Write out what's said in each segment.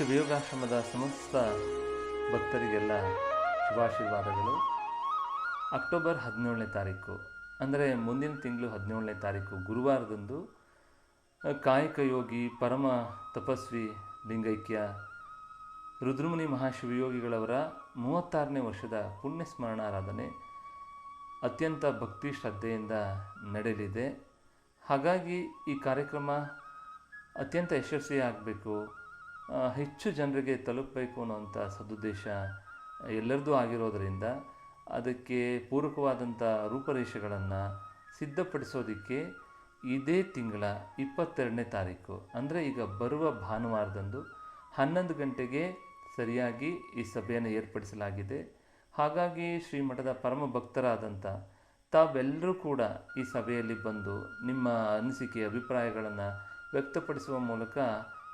ಶ್ರೀ ಸಮಸ್ತ ಭಕ್ತರಿಗೆಲ್ಲ ಶುಭಾಶೀರ್ವಾದಗಳು. ಅಕ್ಟೋಬರ್ ಹದಿನೇಳನೇ ತಾರೀಕು, ಅಂದರೆ ಮುಂದಿನ ತಿಂಗಳು ಹದಿನೇಳನೇ ತಾರೀಕು ಗುರುವಾರದಂದು ಕಾಯಕ ಯೋಗಿ ಪರಮ ತಪಸ್ವಿ ಲಿಂಗೈಕ್ಯ ರುದ್ರಮುನಿ ಮಹಾಶಿವಯೋಗಿಗಳವರ ಮೂವತ್ತಾರನೇ ವರ್ಷದ ಪುಣ್ಯ ಸ್ಮರಣಾರಾಧನೆ ಅತ್ಯಂತ ಭಕ್ತಿ ಶ್ರದ್ಧೆಯಿಂದ ನಡೆಯಲಿದೆ. ಹಾಗಾಗಿ ಈ ಕಾರ್ಯಕ್ರಮ ಅತ್ಯಂತ ಯಶಸ್ವಿಯಾಗಬೇಕು. ಹೆಚ್ಚು ಜನರಿಗೆ ತಲುಪಬೇಕು ಅನ್ನೋಂಥ ಸದುದ್ದೇಶ ಎಲ್ಲರದ್ದು ಆಗಿರೋದರಿಂದ ಅದಕ್ಕೆ ಪೂರಕವಾದಂಥ ರೂಪರೇಷೆಗಳನ್ನು ಸಿದ್ಧಪಡಿಸೋದಕ್ಕೆ ಇದೇ ತಿಂಗಳ ಇಪ್ಪತ್ತೆರಡನೇ ತಾರೀಕು, ಅಂದರೆ ಈಗ ಬರುವ ಭಾನುವಾರದಂದು ಹನ್ನೊಂದು ಗಂಟೆಗೆ ಸರಿಯಾಗಿ ಈ ಸಭೆಯನ್ನು ಏರ್ಪಡಿಸಲಾಗಿದೆ. ಹಾಗಾಗಿ ಶ್ರೀಮಠದ ಪರಮ ಭಕ್ತರಾದಂಥ ತಾವೆಲ್ಲರೂ ಕೂಡ ಈ ಸಭೆಯಲ್ಲಿ ಬಂದು ನಿಮ್ಮ ಅನಿಸಿಕೆ, ಅಭಿಪ್ರಾಯಗಳನ್ನು ವ್ಯಕ್ತಪಡಿಸುವ ಮೂಲಕ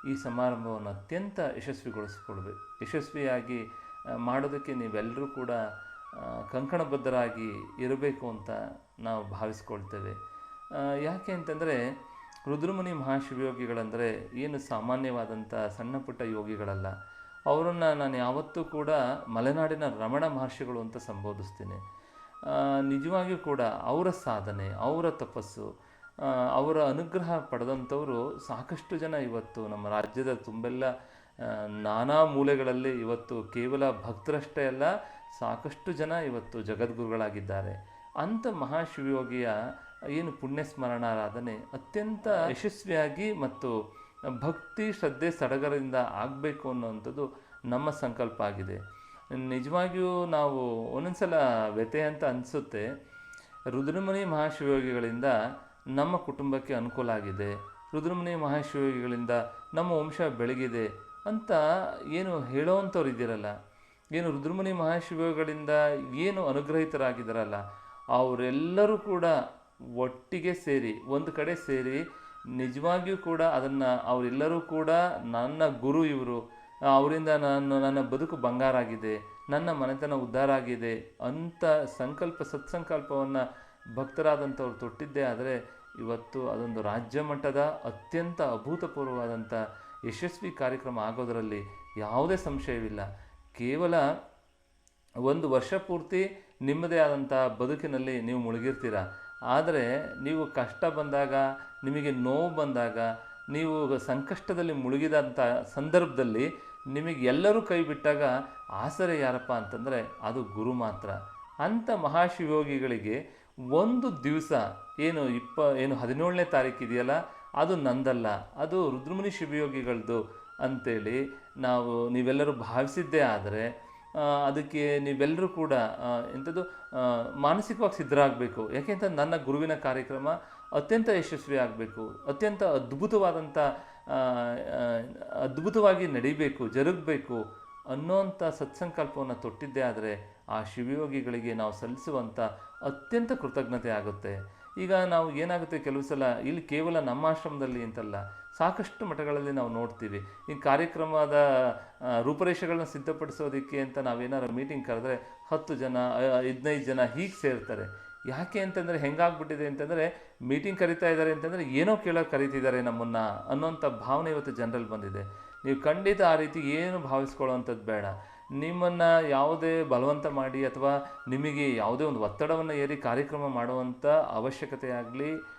ಈ ಸಮಾರಂಭವನ್ನು ಅತ್ಯಂತ ಯಶಸ್ವಿಗೊಳಿಸಿಕೊಳ್ಬೇಕು ಯಶಸ್ವಿಯಾಗಿ ಮಾಡೋದಕ್ಕೆ ನೀವೆಲ್ಲರೂ ಕೂಡ ಕಂಕಣಬದ್ಧರಾಗಿ ಇರಬೇಕು ಅಂತ ನಾವು ಭಾವಿಸ್ಕೊಳ್ತೇವೆ. ಯಾಕೆ ಅಂತಂದರೆ, ರುದ್ರಮುನಿ ಮಹಾಶಿವಯೋಗಿಗಳಂದರೆ ಏನು ಸಾಮಾನ್ಯವಾದಂಥ ಸಣ್ಣ ಪುಟ್ಟ ಯೋಗಿಗಳಲ್ಲ. ಅವರನ್ನು ನಾನು ಯಾವತ್ತೂ ಕೂಡ ಮಲೆನಾಡಿನ ರಮಣ ಮಹರ್ಷಿಗಳು ಅಂತ ಸಂಬೋಧಿಸ್ತೀನಿ. ನಿಜವಾಗಿಯೂ ಕೂಡ ಅವರ ಸಾಧನೆ, ಅವರ ತಪಸ್ಸು ಅವರ ಅನುಗ್ರಹ ಪಡೆದಂಥವರು ಸಾಕಷ್ಟು ಜನ ಇವತ್ತು ನಮ್ಮ ರಾಜ್ಯದ ತುಂಬೆಲ್ಲ ನಾನಾ ಮೂಲೆಗಳಲ್ಲಿ ಇವತ್ತು ಕೇವಲ ಭಕ್ತರಷ್ಟೇ ಅಲ್ಲ, ಸಾಕಷ್ಟು ಜನ ಇವತ್ತು ಜಗದ್ಗುರುಗಳಾಗಿದ್ದಾರೆ. ಅಂಥ ಮಹಾಶಿವಯೋಗಿಯ ಏನು ಪುಣ್ಯ ಸ್ಮರಣಾರಾಧನೆ ಅತ್ಯಂತ ಯಶಸ್ವಿಯಾಗಿ ಮತ್ತು ಭಕ್ತಿ ಶ್ರದ್ಧೆ ಸಡಗರದಿಂದ ಆಗಬೇಕು ಅನ್ನುವಂಥದ್ದು ನಮ್ಮ ಸಂಕಲ್ಪ ಆಗಿದೆ. ನಿಜವಾಗಿಯೂ ನಾವು ಒಂದೊಂದ್ಸಲ ವ್ಯಥೆ ಅಂತ ಅನಿಸುತ್ತೆ. ರುದ್ರಮುನಿ ಮಹಾಶಿವಯೋಗಿಗಳಿಂದ ನಮ್ಮ ಕುಟುಂಬಕ್ಕೆ ಅನುಕೂಲ ಆಗಿದೆ. ರುದ್ರಮುನಿ ಮಹಾಶಿವಯೋಗಿಗಳಿಂದ ನಮ್ಮ ವಂಶ ಬೆಳಗಿದೆ ಅಂತ ಏನು ಹೇಳೋವಂಥವ್ರು ಇದ್ದೀರಲ್ಲ? ಏನು ರುದ್ರಮುನಿ ಮಹಾಶಿವಗಳಿಂದ ಏನು ಅನುಗ್ರಹಿತರಾಗಿದ್ದಾರಲ್ಲ? ಅವರೆಲ್ಲರೂ ಕೂಡ ಒಟ್ಟಿಗೆ ಸೇರಿ, ಒಂದು ಕಡೆ ಸೇರಿ ನಿಜವಾಗಿಯೂ ಕೂಡ ಅದನ್ನು ಅವರೆಲ್ಲರೂ ಕೂಡ ನನ್ನ ಗುರು ಇವರು. ಅವರಿಂದ ನಾನು ನನ್ನ ಬದುಕು ಬಂಗಾರ ಆಗಿದೆ. ನನ್ನ ಮನೆತನ ಉದ್ಧಾರ ಆಗಿದೆ ಅಂತ ಸಂಕಲ್ಪ, ಸತ್ಸಂಕಲ್ಪವನ್ನು ಭಕ್ತರಾದಂಥವ್ರು ತೊಟ್ಟಿದ್ದೇ ಆದರೆ ಇವತ್ತು ಅದೊಂದು ರಾಜ್ಯ ಮಟ್ಟದ ಅತ್ಯಂತ ಅಭೂತಪೂರ್ವವಾದಂಥ ಯಶಸ್ವಿ ಕಾರ್ಯಕ್ರಮ ಆಗೋದರಲ್ಲಿ ಯಾವುದೇ ಸಂಶಯವಿಲ್ಲ. ಕೇವಲ ಒಂದು ವರ್ಷ ಪೂರ್ತಿ ನಿಮ್ಮದೇ ಆದಂಥ ಬದುಕಿನಲ್ಲಿ ನೀವು ಮುಳುಗಿರ್ತೀರ? ಆದರೆ ನೀವು ಕಷ್ಟ ಬಂದಾಗ, ನಿಮಗೆ ನೋವು ಬಂದಾಗ, ನೀವು ಸಂಕಷ್ಟದಲ್ಲಿ ಮುಳುಗಿದಂಥ ಸಂದರ್ಭದಲ್ಲಿ ನಿಮಗೆ ಎಲ್ಲರೂ ಕೈ ಬಿಟ್ಟಾಗ ಆಸರೆ ಯಾರಪ್ಪ ಅಂತಂದರೆ ಅದು ಗುರು ಮಾತ್ರ. ಅಂಥ ಮಹಾಶಿವಯೋಗಿಗಳಿಗೆ ಒಂದು ದಿವಸ, ಏನು ಇಪ್ಪ, ಏನು ಹದಿನೇಳನೇ ತಾರೀಕು ಇದೆಯಲ್ಲ, ಅದು ನಂದಲ್ಲ, ಅದು ರುದ್ರಮುನಿ ಶಿವಯೋಗಿಗಳದ್ದು ಅಂತೇಳಿ ನಾವು, ನೀವೆಲ್ಲರೂ ಭಾವಿಸಿದ್ದೇ ಆದರೆ ಅದಕ್ಕೆ ನೀವೆಲ್ಲರೂ ಕೂಡ ಎಂಥದ್ದು ಮಾನಸಿಕವಾಗಿ ಸಿದ್ಧರಾಗಬೇಕು. ಯಾಕೆಂತ ನನ್ನ ಗುರುವಿನ ಕಾರ್ಯಕ್ರಮ ಅತ್ಯಂತ ಯಶಸ್ವಿ ಆಗಬೇಕು, ಅತ್ಯಂತ ಅದ್ಭುತವಾದಂಥ ಅದ್ಭುತವಾಗಿ ನಡಿಬೇಕು, ಜರುಗಬೇಕು ಅನ್ನೋಂಥ ಸತ್ಸಂಕಲ್ಪವನ್ನು ತೊಟ್ಟಿದ್ದೇ ಆದರೆ ಆ ಶಿವಯೋಗಿಗಳಿಗೆ ನಾವು ಸಲ್ಲಿಸುವಂಥ ಅತ್ಯಂತ ಕೃತಜ್ಞತೆ ಆಗುತ್ತೆ. ಈಗ ನಾವು ಏನಾಗುತ್ತೆ ಕೆಲವು ಸಲ ಇಲ್ಲಿ ಕೇವಲ ನಮ್ಮ ಆಶ್ರಮದಲ್ಲಿ ಅಂತಲ್ಲ, ಸಾಕಷ್ಟು ಮಠಗಳಲ್ಲಿ ನಾವು ನೋಡ್ತೀವಿ. ಈ ಕಾರ್ಯಕ್ರಮದ ರೂಪರೇಷೆಗಳನ್ನ ಸಿದ್ಧಪಡಿಸೋದಕ್ಕೆ ಅಂತ ನಾವೇನಾದ್ರು ಮೀಟಿಂಗ್ ಕರೆದ್ರೆ ಹತ್ತು ಜನ ಹದಿನೈದು ಜನ ಹೀಗೆ ಸೇರ್ತಾರೆ. ಯಾಕೆ ಅಂತಂದರೆ ಹೆಂಗಾಗ್ಬಿಟ್ಟಿದೆ ಅಂತಂದರೆ ಮೀಟಿಂಗ್ ಕರಿತಾ ಇದ್ದಾರೆ ಅಂತಂದರೆ ಏನೋ ಕೇಳೋಕೆ ಕರಿತಿದ್ದಾರೆ ನಮ್ಮನ್ನು ಅನ್ನೋಂಥ ಭಾವನೆ ಇವತ್ತು ಜನರಲ್ಲಿ ಬಂದಿದೆ. ನೀವು ಖಂಡಿತ ಆ ರೀತಿ ಏನು ಭಾವಿಸ್ಕೊಳ್ಳೋವಂಥದ್ದು ಬೇಡ. ನಿಮ್ಮನ್ನು ಯಾವುದೇ ಬಲವಂತ ಮಾಡಿ ಅಥವಾ ನಿಮಗೆ ಯಾವುದೇ ಒಂದು ಒತ್ತಡವನ್ನು ಏರಿ ಕಾರ್ಯಕ್ರಮ ಮಾಡುವಂಥ ಅವಶ್ಯಕತೆ ಆಗಲಿ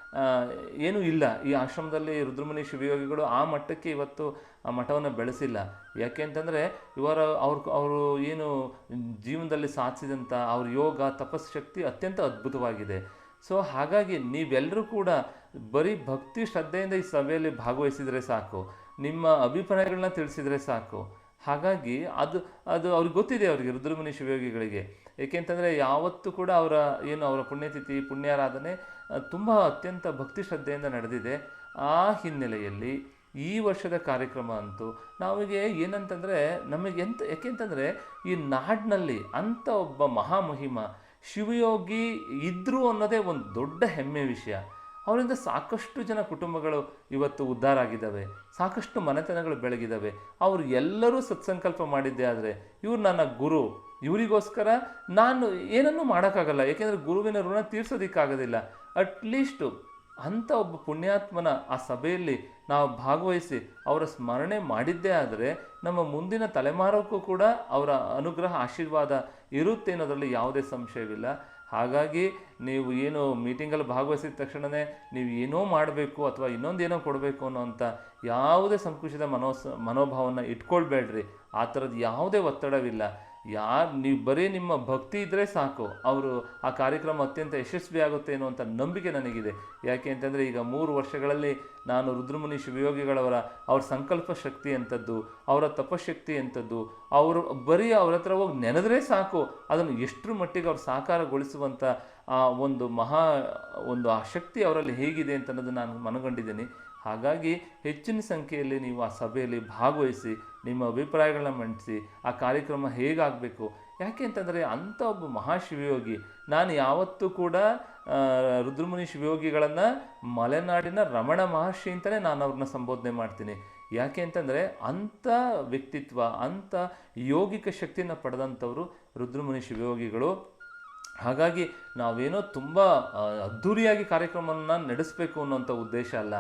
ಏನೂ ಇಲ್ಲ. ಈ ಆಶ್ರಮದಲ್ಲಿ ರುದ್ರಮುನಿ ಶಿವಯೋಗಿಗಳು ಆ ಮಟ್ಟಕ್ಕೆ ಇವತ್ತು ಆ ಮಠವನ್ನು ಬೆಳೆಸಿಲ್ಲ. ಯಾಕೆ ಅಂತಂದರೆ ಇವರ ಅವ್ರ, ಅವರು ಏನು ಜೀವನದಲ್ಲಿ ಸಾಧಿಸಿದಂಥ ಅವ್ರ ಯೋಗ ತಪಸ್ಶಕ್ತಿ ಅತ್ಯಂತ ಅದ್ಭುತವಾಗಿದೆ. ಸೊ, ಹಾಗಾಗಿ ನೀವೆಲ್ಲರೂ ಕೂಡ ಬರೀ ಭಕ್ತಿ ಶ್ರದ್ಧೆಯಿಂದ ಈ ಸಭೆಯಲ್ಲಿ ಭಾಗವಹಿಸಿದರೆ ಸಾಕು. ನಿಮ್ಮ ಅಭಿಪ್ರಾಯಗಳನ್ನ ತಿಳಿಸಿದರೆ ಸಾಕು. ಹಾಗಾಗಿ ಅದು ಅದು ಅವ್ರಿಗೆ ಗೊತ್ತಿದೆ ಅವರಿಗೆ ರುದ್ರಮುನಿ ಶಿವಯೋಗಿಗಳಿಗೆ. ಏಕೆಂತಂದರೆ ಯಾವತ್ತೂ ಕೂಡ ಅವರ ಏನು ಅವರ ಪುಣ್ಯತಿಥಿ, ಪುಣ್ಯಾರಾಧನೆ ತುಂಬ ಅತ್ಯಂತ ಭಕ್ತಿ ಶ್ರದ್ಧೆಯಿಂದ ನಡೆದಿದೆ. ಆ ಹಿನ್ನೆಲೆಯಲ್ಲಿ ಈ ವರ್ಷದ ಕಾರ್ಯಕ್ರಮ ಅಂತೂ ನಮಗೆ ಏನಂತಂದರೆ ನಮಗೆ ಎಂತ ಯಾಕೆಂತಂದರೆ ಈ ನಾಡಿನಲ್ಲಿ ಅಂಥ ಒಬ್ಬ ಮಹಾಮಹಿಮ ಶಿವಯೋಗಿ ಇದ್ದರು ಅನ್ನೋದೇ ಒಂದು ದೊಡ್ಡ ಹೆಮ್ಮೆ ವಿಷಯ. ಅವರಿಂದ ಸಾಕಷ್ಟು ಜನ ಕುಟುಂಬಗಳು ಇವತ್ತು ಉದ್ಧಾರ ಆಗಿದ್ದಾವೆ. ಸಾಕಷ್ಟು ಮನೆತನಗಳು ಬೆಳಗಿದ್ದಾವೆ. ಅವರು ಎಲ್ಲರೂ ಸತ್ಸಂಕಲ್ಪ ಮಾಡಿದ್ದೆ ಆದರೆ ಇವ್ರು ನನ್ನ ಗುರು. ಇವರಿಗೋಸ್ಕರ ನಾನು ಏನನ್ನೂ ಮಾಡೋಕ್ಕಾಗಲ್ಲ. ಏಕೆಂದರೆ ಗುರುವಿನ ಋಣ ತೀರ್ಸೋದಕ್ಕಾಗೋದಿಲ್ಲ. ಅಟ್ಲೀಸ್ಟು ಅಂಥ ಒಬ್ಬ ಪುಣ್ಯಾತ್ಮನ ಆ ಸಭೆಯಲ್ಲಿ ನಾವು ಭಾಗವಹಿಸಿ ಅವರ ಸ್ಮರಣೆ ಮಾಡಿದ್ದೇ ಆದರೆ ನಮ್ಮ ಮುಂದಿನ ತಲೆಮಾರಕ್ಕೂ ಕೂಡ ಅವರ ಅನುಗ್ರಹ, ಆಶೀರ್ವಾದ ಇರುತ್ತೆ ಅನ್ನೋದರಲ್ಲಿ ಯಾವುದೇ ಸಂಶಯವಿಲ್ಲ. ಹಾಗಾಗಿ ನೀವು ಏನು ಮೀಟಿಂಗಲ್ಲಿ ಭಾಗವಹಿಸಿದ ತಕ್ಷಣವೇ ನೀವು ಏನೋ ಮಾಡಬೇಕು ಅಥವಾ ಇನ್ನೊಂದು ಏನೋ ಕೊಡಬೇಕು ಅನ್ನೋಂಥ ಯಾವುದೇ ಸಂಕುಚಿತ ಮನೋಸ್ ಮನೋಭಾವನ ಇಟ್ಕೊಳ್ಬೇಡ್ರಿ. ಆ ಥರದ್ದು ಯಾವುದೇ ಒತ್ತಡವಿಲ್ಲ. ಯಾರು, ನೀವು ಬರೀ ನಿಮ್ಮ ಭಕ್ತಿ ಇದ್ದರೆ ಸಾಕು. ಅವರು ಆ ಕಾರ್ಯಕ್ರಮ ಅತ್ಯಂತ ಯಶಸ್ವಿ ಆಗುತ್ತೆ ಅನ್ನುವಂಥ ನಂಬಿಕೆ ನನಗಿದೆ. ಯಾಕೆ ಅಂತಂದರೆ ಈಗ ಮೂರು ವರ್ಷಗಳಲ್ಲಿ ನಾನು ರುದ್ರಮುನಿ ಶಿವಯೋಗಿಗಳವರ ಅವ್ರ ಸಂಕಲ್ಪ ಶಕ್ತಿ ಅಂಥದ್ದು, ಅವರ ತಪಶಕ್ತಿ ಅಂಥದ್ದು, ಅವರು ಬರೀ ಅವ್ರ ಹತ್ರ ಹೋಗಿ ನೆನೆದ್ರೆ ಸಾಕು. ಅದನ್ನು ಎಷ್ಟರ ಮಟ್ಟಿಗೆ ಅವ್ರು ಸಾಕಾರಗೊಳಿಸುವಂಥ ಆ ಒಂದು ಮಹಾ ಒಂದು ಆ ಶಕ್ತಿ ಅವರಲ್ಲಿ ಹೇಗಿದೆ ಅಂತ ಅನ್ನೋದು ನಾನು ಮನಗಂಡಿದ್ದೀನಿ. ಹಾಗಾಗಿ ಹೆಚ್ಚಿನ ಸಂಖ್ಯೆಯಲ್ಲಿ ನೀವು ಆ ಸಭೆಯಲ್ಲಿ ಭಾಗವಹಿಸಿ, ನಿಮ್ಮ ಅಭಿಪ್ರಾಯಗಳನ್ನ ಮಂಡಿಸಿ, ಆ ಕಾರ್ಯಕ್ರಮ ಹೇಗಾಗಬೇಕು? ಯಾಕೆ ಅಂತಂದರೆ ಅಂಥ ಒಬ್ಬ ಮಹಾಶಿವಯೋಗಿ, ನಾನು ಯಾವತ್ತೂ ಕೂಡ ರುದ್ರಮುನಿ ಶಿವಯೋಗಿಗಳನ್ನು ಮಲೆನಾಡಿನ ರಮಣ ಮಹರ್ಷಿ ಅಂತಲೇ ನಾನು ಅವ್ರನ್ನ ಸಂಬೋಧನೆ ಮಾಡ್ತೀನಿ. ಯಾಕೆ ಅಂತಂದರೆ ಅಂಥ ವ್ಯಕ್ತಿತ್ವ, ಅಂಥ ಯೋಗಿಕ ಶಕ್ತಿಯನ್ನು ಪಡೆದಂಥವರು ರುದ್ರಮುನಿ ಶಿವಯೋಗಿಗಳು. ಹಾಗಾಗಿ ನಾವೇನೋ ತುಂಬ ಅದ್ಧೂರಿಯಾಗಿ ಕಾರ್ಯಕ್ರಮವನ್ನು ನಡೆಸಬೇಕು ಅನ್ನೋಂಥ ಉದ್ದೇಶ ಅಲ್ಲ.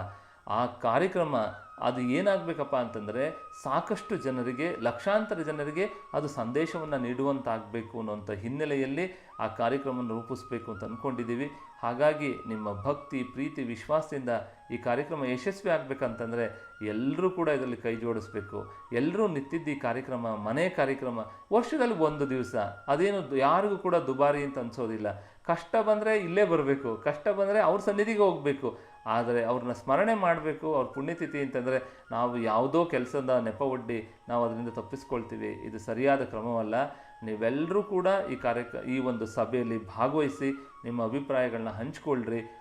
ಆ ಕಾರ್ಯಕ್ರಮ ಅದು ಏನಾಗಬೇಕಪ್ಪ ಅಂತಂದರೆ ಸಾಕಷ್ಟು ಜನರಿಗೆ, ಲಕ್ಷಾಂತರ ಜನರಿಗೆ ಅದು ಸಂದೇಶವನ್ನು ನೀಡುವಂತಾಗಬೇಕು ಅನ್ನೋಂಥ ಹಿನ್ನೆಲೆಯಲ್ಲಿ ಆ ಕಾರ್ಯಕ್ರಮವನ್ನು ರೂಪಿಸಬೇಕು ಅಂತ ಅಂದ್ಕೊಂಡಿದ್ದೀವಿ ಹಾಗಾಗಿ ನಿಮ್ಮ ಭಕ್ತಿ, ಪ್ರೀತಿ, ವಿಶ್ವಾಸದಿಂದ ಈ ಕಾರ್ಯಕ್ರಮ ಯಶಸ್ವಿ ಆಗಬೇಕಂತಂದರೆ ಎಲ್ಲರೂ ಕೂಡ ಇದರಲ್ಲಿ ಕೈ ಜೋಡಿಸ್ಬೇಕು. ಎಲ್ಲರೂ ನಿತ್ತಿದ್ದ ಈ ಕಾರ್ಯಕ್ರಮ, ಮನೆ ಕಾರ್ಯಕ್ರಮ, ವರ್ಷದಲ್ಲಿ ಒಂದು ದಿವಸ. ಅದೇನು ಯಾರಿಗೂ ಕೂಡ ದುಬಾರಿ ಅಂತ ಅನ್ಸೋದಿಲ್ಲ. ಕಷ್ಟ ಬಂದರೆ ಇಲ್ಲೇ ಬರಬೇಕು. ಕಷ್ಟ ಬಂದರೆ ಅವ್ರ ಸನ್ನಿಧಿಗೆ ಹೋಗಬೇಕು. ಆದರೆ ಅವ್ರನ್ನ ಸ್ಮರಣೆ ಮಾಡಬೇಕು, ಅವ್ರ ಪುಣ್ಯತಿಥಿ ಅಂತಂದರೆ ನಾವು ಯಾವುದೋ ಕೆಲಸದ ನೆಪ ಒಡ್ಡಿ ನಾವು ಅದರಿಂದ ತಪ್ಪಿಸ್ಕೊಳ್ತೀವಿ. ಇದು ಸರಿಯಾದ ಕ್ರಮವಲ್ಲ. ನೀವೆಲ್ಲರೂ ಕೂಡ ಈ ಕಾರ್ಯಕ್ರ ಈ ಒಂದು ಸಭೆಯಲ್ಲಿ ಭಾಗವಹಿಸಿ ನಿಮ್ಮ ಅಭಿಪ್ರಾಯಗಳನ್ನ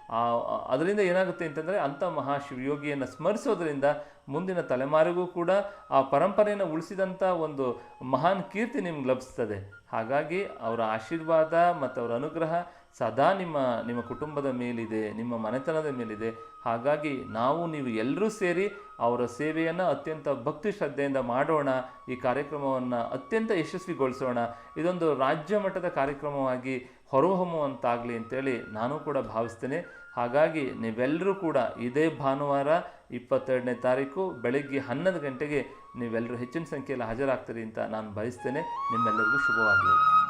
ಆ- ಅದರಿಂದ ಏನಾಗುತ್ತೆ ಅಂತಂದರೆ ಅಂಥ ಮಹಾಶಿವಯೋಗಿಯನ್ನು ಸ್ಮರಿಸೋದ್ರಿಂದ ಮುಂದಿನ ತಲೆಮಾರಿಗೂ ಕೂಡ ಆ ಪರಂಪರೆಯನ್ನು ಉಳಿಸಿದಂಥ ಒಂದು ಮಹಾನ್ ಕೀರ್ತಿ ನಿಮ್ಗೆ ಲಭಿಸ್ತದೆ. ಹಾಗಾಗಿ ಅವರ ಆಶೀರ್ವಾದ ಮತ್ತು ಅವರ ಅನುಗ್ರಹ ಸದಾ ನಿಮ್ಮ ನಿಮ್ಮ ಕುಟುಂಬದ ಮೇಲಿದೆ, ನಿಮ್ಮ ಮನೆತನದ ಮೇಲಿದೆ. ಹಾಗಾಗಿ ನಾವು, ನೀವು ಎಲ್ಲರೂ ಸೇರಿ ಅವರ ಸೇವೆಯನ್ನು ಅತ್ಯಂತ ಭಕ್ತಿ ಶ್ರದ್ಧೆಯಿಂದ ಮಾಡೋಣ. ಈ ಕಾರ್ಯಕ್ರಮವನ್ನು ಅತ್ಯಂತ ಯಶಸ್ವಿಗೊಳಿಸೋಣ. ಇದೊಂದು ರಾಜ್ಯ ಮಟ್ಟದ ಕಾರ್ಯಕ್ರಮವಾಗಿ ಹೊರಹೊಮ್ಮುವಂತಾಗಲಿ ಅಂತೇಳಿ ನಾನು ಕೂಡ ಭಾವಿಸ್ತೇನೆ. ಹಾಗಾಗಿ ನೀವೆಲ್ಲರೂ ಕೂಡ ಇದೇ ಭಾನುವಾರ ಇಪ್ಪತ್ತೆರಡನೇ ತಾರೀಕು ಬೆಳಗ್ಗೆ ಹನ್ನೊಂದು ಗಂಟೆಗೆ ನೀವೆಲ್ಲರೂ ಹೆಚ್ಚಿನ ಸಂಖ್ಯೆಯಲ್ಲಿ ಹಾಜರಾಗ್ತೀರಿ ಅಂತ ನಾನು ಬಯಸ್ತೇನೆ. ನಿಮ್ಮೆಲ್ಲರಿಗೂ ಶುಭವಾಗಲಿ.